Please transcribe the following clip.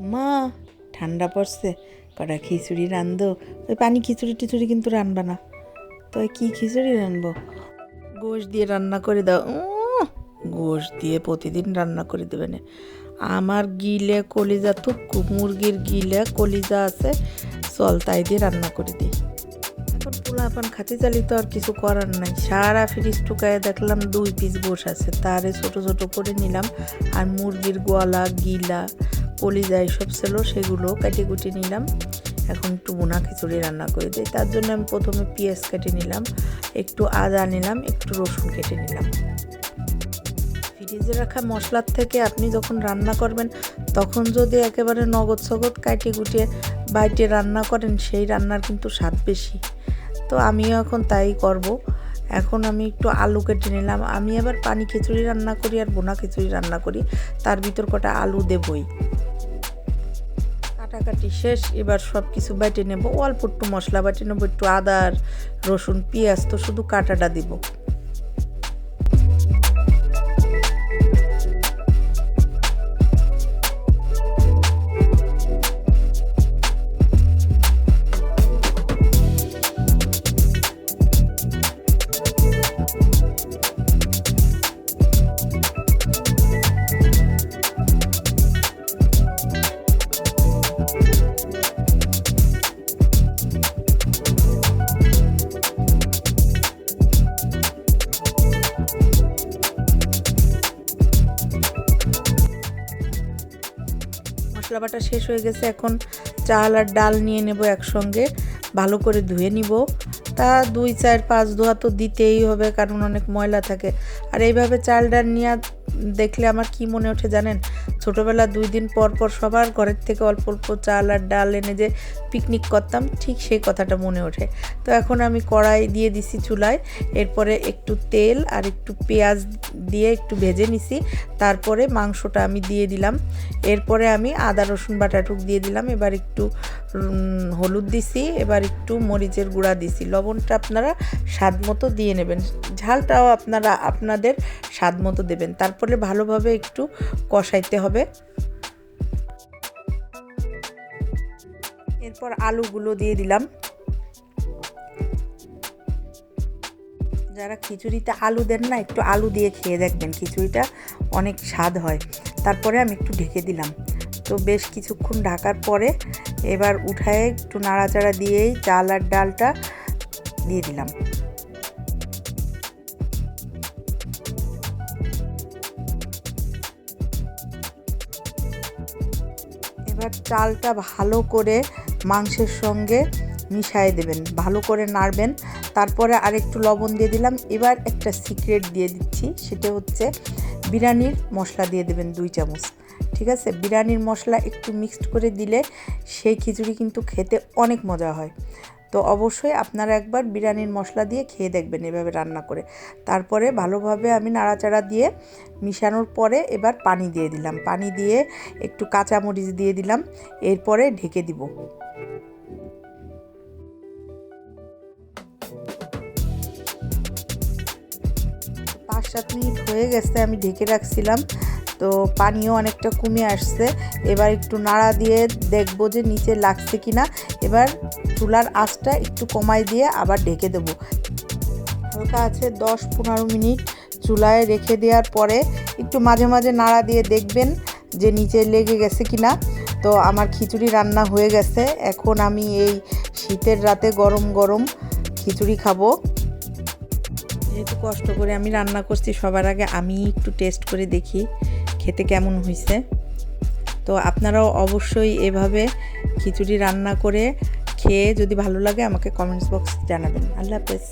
মা, ঠান্ডা পড়ছে। কটা খিচুড়ি রান্ধো ওই পানি খিচুড়ি টিচুড়ি কিন্তু রানবা না। তো কি খিচুড়ি রানবো গোশ দিয়ে রান্না করে দাও। গোশ দিয়ে প্রতিদিন রান্না করে দেবে না। আমার গিলে কলিজা তো মুরগির গিলে কলিজা আছে। চল তাই দিয়ে রান্না করে দিই। এখন পোলাপান খাতে চালি তো আর কিছু করার নাই। সারা ফ্রিজ টুকায় দেখলাম দুই পিস গোশ আছে। তারে ছোট ছোট করে নিলাম। আর মুরগির গলা, গিলা কলিজা এসব ছিল, সেগুলো কেটে কুটে নিলাম। এখন একটু বোনা খিচুড়ি রান্না করে দিই। তার জন্য আমি প্রথমে পেঁয়াজ কেটে নিলাম, একটু আদা নিলাম, একটু রসুন কেটে নিলাম। ফ্রিজে রাখা মশলার থেকে আপনি যখন রান্না করবেন, তখন যদি একেবারে নগদ সগদ কাটে গুটিয়ে বাইটে রান্না করেন, সেই রান্নার কিন্তু স্বাদ বেশি। তো আমিও এখন তাই করব। এখন আমি একটু আলু কেটে নিলাম। আমি আবার পানি খিচুড়ি রান্না করি আর বোনা খিচুড়ি রান্না করি। তার ভিতর কটা আলু দেবই। কাটাকাটি শেষ, এবার সব কিছু বেটে নেব। অল্প একটু মশলা বেটে নেব, একটু আদার রসুন, পেঁয়াজ, তো শুধু কাটাটা দিব। মশলা বাটা শেষ হয়ে গেছে। এখন চাল আর ডাল নিয়ে নেব একসঙ্গে। ভালো করে ধুয়ে নিব। তা দুই, চার, পাঁচ ধোয়া তো দিতেই হবে, কারণ অনেক ময়লা থাকে। আর এইভাবে চাল ডাল নিয়ে দেখলে আমার কি মনে ওঠে জানেন? ছোটোবেলা দুই দিন পর পর সবার ঘরের থেকে অল্প অল্প চাল আর ডাল এনে যে পিকনিক করতাম, ঠিক সেই কথাটা মনে ওঠে। তো এখন আমি কড়াই দিয়ে দিছি চুলায়, এরপরে একটু তেল আর একটু পেঁয়াজ দিয়ে একটু ভেজে নিছি, তারপরে মাংসটা আমি দিয়ে দিলাম। এরপরে আমি আদা, রসুন বাটাটুক দিয়ে দিলাম, এবার একটু হলুদ দিছি, এবার একটু মরিচের গুঁড়া দিছি। লবণটা আপনারা স্বাদ মতো দিয়ে নেবেন। ঝালটাও আপনারা আপনাদের স্বাদ মতো দেবেন। তারপরে ভালোভাবে একটু কষাইতে হবে। এরপর আলুগুলো দিয়ে দিলাম। যারা খিচুড়িতে আলু দেন না, একটু আলু দিয়ে খেয়ে দেখবেন খিচুড়িটা অনেক স্বাদ হয়। তারপরে আমি একটু ঢেকে দিলাম। তো বেশ কিছুক্ষণ ঢাকার পরে এবার উঠায় একটু নাড়াচাড়া দিয়েই চাল আর ডালটা দিয়ে দিলাম। এবার চালটা ভালো করে মাংসের সঙ্গে মিশাই দেবেন, ভালো করে নাড়বেন। তারপরে আর একটু লবণ দিয়ে দিলাম। এবার একটা সিক্রেট দিয়ে দিচ্ছি, সেটা হচ্ছে বিরিয়ানির মশলা দিয়ে দেবেন দুই চামচ। ঠিক আছে? বিরিয়ানির মশলা একটু মিক্সড করে দিলে সেই খিচুড়ি কিন্তু খেতে অনেক মজা হয়। তো অবশ্যই আপনারা একবার বিরিয়ানির মশলা দিয়ে খেয়ে দেখবেন এভাবে রান্না করে। তারপরে ভালোভাবে আমি নাড়াচাড়া দিয়ে মিশানোর পরে এবার পানি দিয়ে দিলাম। পানি দিয়ে একটু কাঁচামরিচ দিয়ে দিলাম, এরপরে ঢেকে দিব। পাঁচ সাত মিনিট হয়ে গেছে আমি ঢেকে রাখছিলাম। তো পানিও অনেকটা কমে আসছে। এবার একটু নাড়া দিয়ে দেখব যে নিচে লাগছে কি না এবার চুলার আঁচটা একটু কমাই দিয়ে আবার ঢেকে দেবো। হালকা আছে দশ পনেরো মিনিট চুলায় রেখে দেওয়ার পরে একটু মাঝে মাঝে নাড়া দিয়ে দেখবেন যে নিচে লেগে গেছে কি না তো আমার খিচুড়ি রান্না হয়ে গেছে। এখন আমি এই শীতের রাতে গরম গরম খিচুড়ি খাব। যেহেতু কষ্ট করে আমি রান্না করছি, সবার আগে আমি একটু টেস্ট করে দেখি। খেতে কেমন হয়েছে তো আপনারাও অবশ্যই এভাবে খিচুড়ি রান্না করে খেয়ে যদি ভালো লাগে আমাকে কমেন্টস বক্স জানাবেন। আল্লাহ হাফেজ।